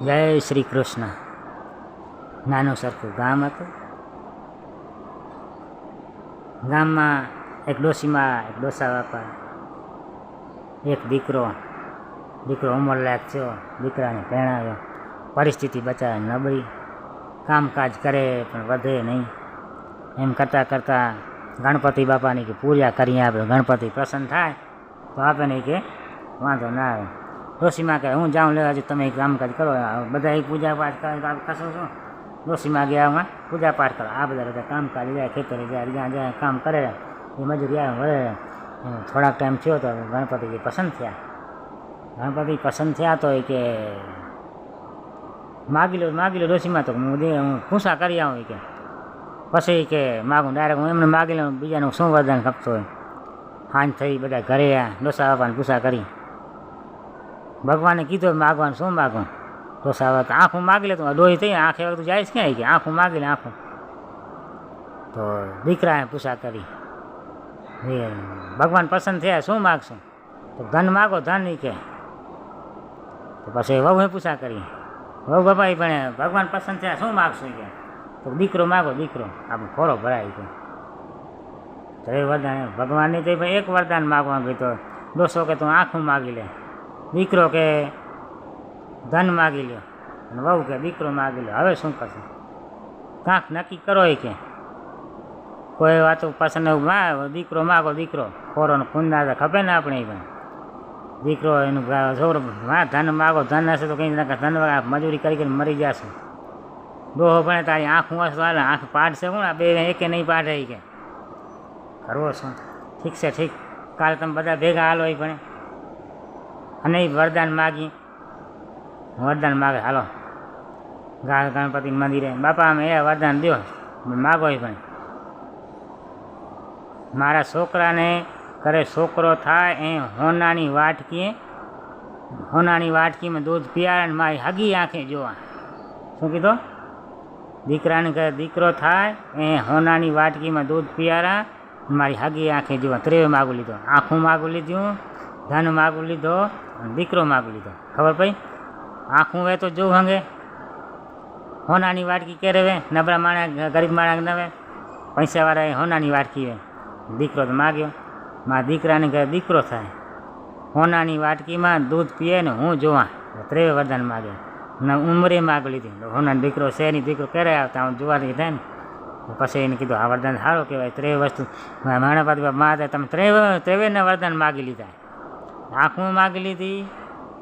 જય શ્રી કૃષ્ણ. નાનું સરખું ગામ હતું. ગામમાં એક ડોશીમાં એક ડોસા બાપા, એક દીકરો દીકરો ઉંમરલાયક થયો, દીકરાને પહેણાવ્યો. પરિસ્થિતિ બચાવે નબળી. કામકાજ કરે પણ વધે નહીં. એમ કરતાં કરતાં ગણપતિ બાપાની કે પૂજા કરી આપે ગણપતિ પ્રસન્ન થાય, તો આપે નહીં કે વાંધો ના આવે. ડોશીમાં કહે હું જાઉં લેવા છું તમે કામકાજ કરો બધા એક પૂજા પાઠ કરે, તો આપણે કશું શું? ડોશીમાં ગયા આમાં પૂજા પાઠ કરો. આ બધા બધા કામકાજ જાય ખેતરે જાય, જ્યાં જાય કામ કરે, એ મજૂરી આવે, વળે. એમ થોડાક ટાઈમ થયો તો ગણપતિજી પસંદ થયા. ગણપતિ પસંદ થયા તો એ કે, માગી લો માગી લો ડોશીમાં તો હું દે, હું પૂછા કરી આવું ઈ કે. પછી કે, માગું ડાયરેક્ટ હું એમને માગી લઉં, બીજાનું શું વરદાન ખપતો હોય? હાંજ થઈ, બધા ઘરે આવ્યા ડોસા બાપાને પૂછા કરી. ભગવાને કીધું, માગવાનું શું માગું તો કે આંખું માગી લે, તું ડોહી થઈ આંખે વખત જાય ક્યાં કે? આંખું માગી લે, આંખું. તો દીકરાએ પૂછા કરી ભગવાન પસંદ થયા, શું માગશું? તો ધન માગો, ધન નહીં કે. તો પછી વહુએ પૂછા કરી, વહુ બાપા પણ ભગવાન પસંદ થયા, શું માગશું કે? તો દીકરો માગો, દીકરો આપણે ખોરો ભરાય છે તો એ વરદાન, ભગવાનની તો એક વરદાન માગવા ગઈ તો, દોસ્તો કે તું આંખું માગી લે. દીકરો કે ધન માગી લ્યો. અને વહુ કે દીકરો માગી લ્યો. હવે શું કરશે? કાંક નક્કી કરો એ કે. કોઈ વાતો પસંદ મા દીકરો માગો દીકરો. ખોરોનો ખૂન તો ખપે ને આપણે પણ. દીકરો એનું છોકરો, હા, ધન માગો, ધન હશે તો કંઈ ના ધન મજૂરી કરી કરીને મરી જશે. ડોહો ભણે તારી આંખ હશે હાલે, આંખ પાડશે કોણ? આ બે એકે નહીં પાડે કે. કરવો શું? ઠીક છે, ઠીક. કાલે તમે બધા ભેગા હાલો એ ભણે. અને વરદાન માગી. વરદાન માગે, હાલો. ગા ગણપતિ મંદિરે. બાપા, અમે એ વરદાન દો માગો એ પણ. મારા છોકરાને ઘરે છોકરો થાય, એ હોનાની વાટકીએ, હોનાની વાટકીમાં દૂધ પીવાડે મારી હગી આંખે જોવા. શું કીધું? દીકરાને ઘરે દીકરો થાય, એ હોનાની વાટકીમાં દૂધ પીવાડા મારી હગી આંખે જોવા. ત્રેવે માગું લીધો. આંખું માગું લીધું. ધન માગું લીધો અને દીકરો માગું લીધો. ખબર પડી? આંખું વે તો જોવું હંગે. હોનાની વાટકી કેરે વે? નબળા માણા ગરીબ માણા નવે પૈસાવાળા હોનાની વાટકી વે. દીકરો તો માગ્યો. મારા દીકરાને ઘરે દીકરો થાય. હોનાની વાટકીમાં દૂધ પીએ ને હું જોવા. ત્રેવે વરદાન માગે ને ઉંમરે માગ લીધી. હોનાનો દીકરો નહીં, દીકરો ક્યારે આવતા? હું જોવાથી થાય ને. પછી એને કીધું, આ વરદાન સારું કહેવાય. ત્રેવે વસ્તુ માણાપાતી મા હતા તમે ત્રેવે ત્રેવેના વરદાન માગી લીધા. આંખું માગી લીધી,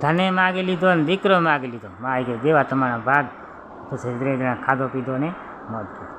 ધને માગી લીધો અને દીકરો માગી લીધો. માગી કે જેવા તમારા ભાગ. પછી ધીરે ધીરે ખાધો પીધો ને કરી